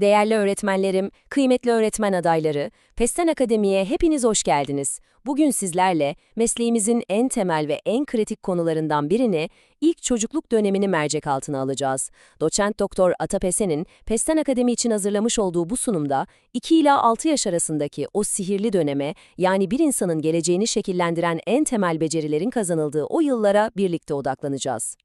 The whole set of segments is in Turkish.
Değerli öğretmenlerim, kıymetli öğretmen adayları, Pesten Akademi'ye hepiniz hoş geldiniz. Bugün sizlerle mesleğimizin en temel ve en kritik konularından birini, ilk çocukluk dönemini mercek altına alacağız. Doçent Doktor Ata Pesen'in Pesten Akademi için hazırlamış olduğu bu sunumda 2 ila 6 yaş arasındaki o sihirli döneme, yani bir insanın geleceğini şekillendiren en temel becerilerin kazanıldığı o yıllara birlikte odaklanacağız.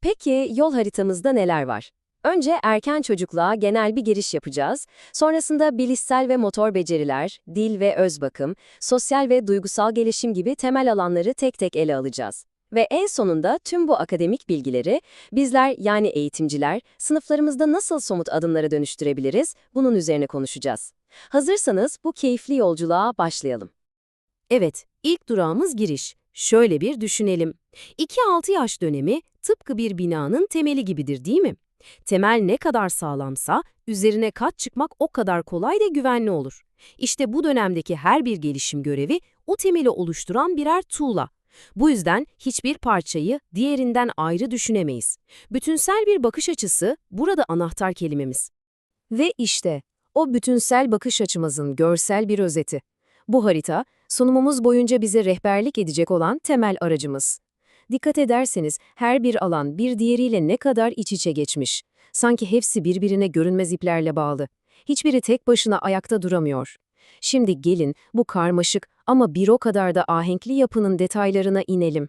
Peki yol haritamızda neler var? Önce erken çocukluğa genel bir giriş yapacağız. Sonrasında bilişsel ve motor beceriler, dil ve öz bakım, sosyal ve duygusal gelişim gibi temel alanları tek tek ele alacağız. Ve en sonunda tüm bu akademik bilgileri bizler yani eğitimciler sınıflarımızda nasıl somut adımlara dönüştürebiliriz bunun üzerine konuşacağız. Hazırsanız bu keyifli yolculuğa başlayalım. Evet, ilk durağımız giriş. Şöyle bir düşünelim. 2-6 yaş dönemi tıpkı bir binanın temeli gibidir değil mi? Temel ne kadar sağlamsa, üzerine kat çıkmak o kadar kolay ve güvenli olur. İşte bu dönemdeki her bir gelişim görevi o temeli oluşturan birer tuğla. Bu yüzden hiçbir parçayı diğerinden ayrı düşünemeyiz. Bütünsel bir bakış açısı burada anahtar kelimemiz. Ve işte o bütünsel bakış açımızın görsel bir özeti. Bu harita, sunumumuz boyunca bize rehberlik edecek olan temel aracımız. Dikkat ederseniz her bir alan bir diğeriyle ne kadar iç içe geçmiş. Sanki hepsi birbirine görünmez iplerle bağlı. Hiçbiri tek başına ayakta duramıyor. Şimdi gelin bu karmaşık ama bir o kadar da ahenkli yapının detaylarına inelim.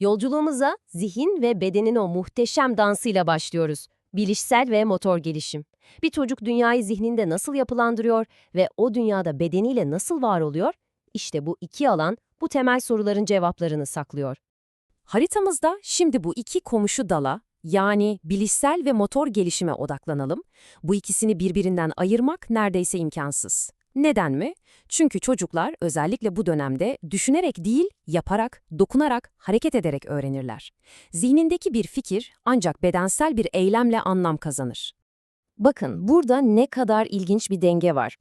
Yolculuğumuza zihin ve bedenin o muhteşem dansıyla başlıyoruz. Bilişsel ve motor gelişim. Bir çocuk dünyayı zihninde nasıl yapılandırıyor ve o dünyada bedeniyle nasıl var oluyor? İşte bu iki alan bu temel soruların cevaplarını saklıyor. Haritamızda şimdi bu iki komşu dala, yani bilişsel ve motor gelişime odaklanalım. Bu ikisini birbirinden ayırmak neredeyse imkansız. Neden mi? Çünkü çocuklar özellikle bu dönemde düşünerek değil, yaparak, dokunarak, hareket ederek öğrenirler. Zihnindeki bir fikir ancak bedensel bir eylemle anlam kazanır. Bakın burada ne kadar ilginç bir denge var.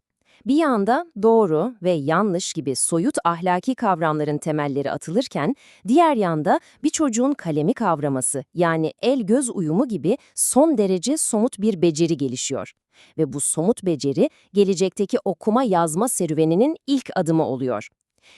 Bir yanda doğru ve yanlış gibi soyut ahlaki kavramların temelleri atılırken, diğer yanda bir çocuğun kalemi kavraması yani el-göz uyumu gibi son derece somut bir beceri gelişiyor. Ve bu somut beceri gelecekteki okuma yazma serüveninin ilk adımı oluyor.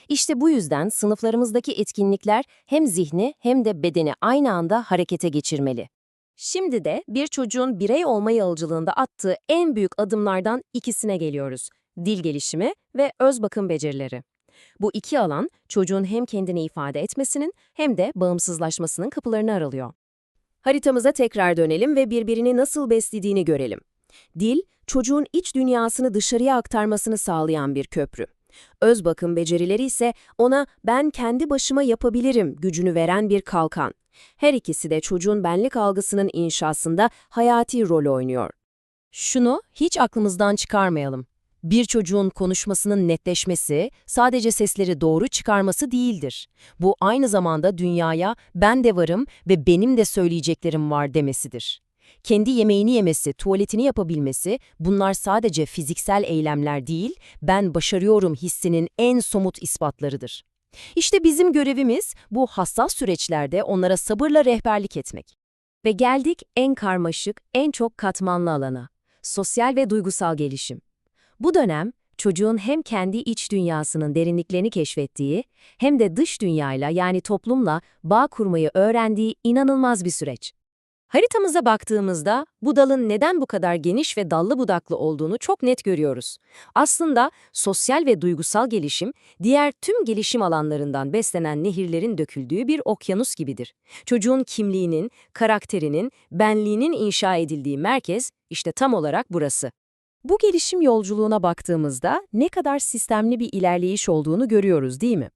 İşte bu yüzden sınıflarımızdaki etkinlikler hem zihni hem de bedeni aynı anda harekete geçirmeli. Şimdi de bir çocuğun birey olma yolculuğunda attığı en büyük adımlardan ikisine geliyoruz dil gelişimi ve öz bakım becerileri. Bu iki alan çocuğun hem kendini ifade etmesinin hem de bağımsızlaşmasının kapılarını aralıyor. Haritamıza tekrar dönelim ve birbirini nasıl beslediğini görelim. Dil, çocuğun iç dünyasını dışarıya aktarmasını sağlayan bir köprü. Öz bakım becerileri ise ona ben kendi başıma yapabilirim gücünü veren bir kalkan. Her ikisi de çocuğun benlik algısının inşasında hayati rol oynuyor. Şunu hiç aklımızdan çıkarmayalım. Bir çocuğun konuşmasının netleşmesi, sadece sesleri doğru çıkarması değildir. Bu aynı zamanda dünyaya ben de varım ve benim de söyleyeceklerim var demesidir. Kendi yemeğini yemesi, tuvaletini yapabilmesi, bunlar sadece fiziksel eylemler değil, ben başarıyorum hissinin en somut ispatlarıdır. İşte bizim görevimiz bu hassas süreçlerde onlara sabırla rehberlik etmek. Ve geldik en karmaşık, en çok katmanlı alana. Sosyal ve duygusal gelişim. Bu dönem, çocuğun hem kendi iç dünyasının derinliklerini keşfettiği, hem de dış dünyayla yani toplumla bağ kurmayı öğrendiği inanılmaz bir süreç. Haritamıza baktığımızda bu dalın neden bu kadar geniş ve dallı budaklı olduğunu çok net görüyoruz. Aslında sosyal ve duygusal gelişim, diğer tüm gelişim alanlarından beslenen nehirlerin döküldüğü bir okyanus gibidir. Çocuğun kimliğinin, karakterinin, benliğinin inşa edildiği merkez işte tam olarak burası. Bu gelişim yolculuğuna baktığımızda ne kadar sistemli bir ilerleyiş olduğunu görüyoruz değil mi?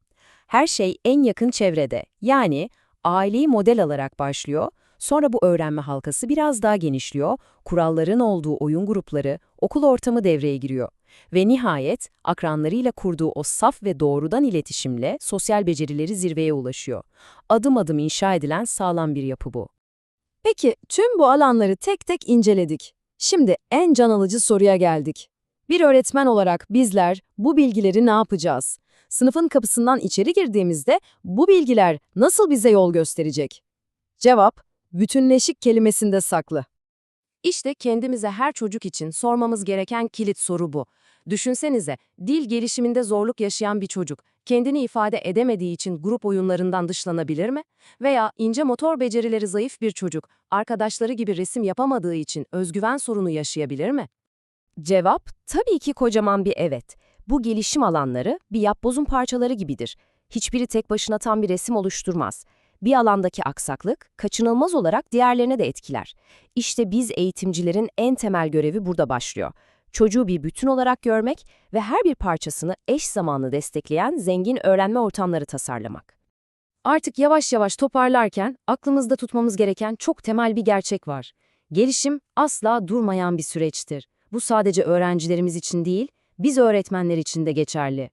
Her şey en yakın çevrede, yani aileyi model alarak başlıyor, sonra bu öğrenme halkası biraz daha genişliyor, kuralların olduğu oyun grupları, okul ortamı devreye giriyor. Ve nihayet akranlarıyla kurduğu o saf ve doğrudan iletişimle sosyal becerileri zirveye ulaşıyor. Adım adım inşa edilen sağlam bir yapı bu. Peki tüm bu alanları tek tek inceledik. Şimdi en can alıcı soruya geldik. Bir öğretmen olarak bizler bu bilgileri ne yapacağız? Sınıfın kapısından içeri girdiğimizde bu bilgiler nasıl bize yol gösterecek? Cevap, bütünleşik kelimesinde saklı. İşte kendimize her çocuk için sormamız gereken kilit soru bu. Düşünsenize, dil gelişiminde zorluk yaşayan bir çocuk, kendini ifade edemediği için grup oyunlarından dışlanabilir mi? Veya ince motor becerileri zayıf bir çocuk, arkadaşları gibi resim yapamadığı için özgüven sorunu yaşayabilir mi? Cevap, tabii ki kocaman bir evet. Bu gelişim alanları bir yapbozun parçaları gibidir. Hiçbiri tek başına tam bir resim oluşturmaz. Bir alandaki aksaklık, kaçınılmaz olarak diğerlerine de etkiler. İşte biz eğitimcilerin en temel görevi burada başlıyor. Çocuğu bir bütün olarak görmek ve her bir parçasını eş zamanlı destekleyen zengin öğrenme ortamları tasarlamak. Artık yavaş yavaş toparlarken aklımızda tutmamız gereken çok temel bir gerçek var. Gelişim asla durmayan bir süreçtir. Bu sadece öğrencilerimiz için değil, biz öğretmenler için de geçerli.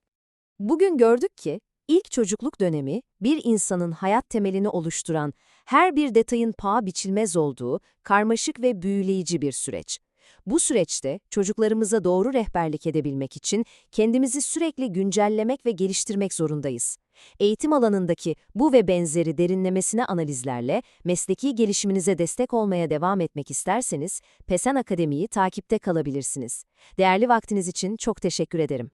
Bugün gördük ki, ilk çocukluk dönemi bir insanın hayat temelini oluşturan, her bir detayın paha biçilmez olduğu, karmaşık ve büyüleyici bir süreç. Bu süreçte çocuklarımıza doğru rehberlik edebilmek için kendimizi sürekli güncellemek ve geliştirmek zorundayız. Eğitim alanındaki bu ve benzeri derinlemesine analizlerle mesleki gelişiminize destek olmaya devam etmek isterseniz Pesen Akademi'yi takipte kalabilirsiniz. Değerli vaktiniz için çok teşekkür ederim.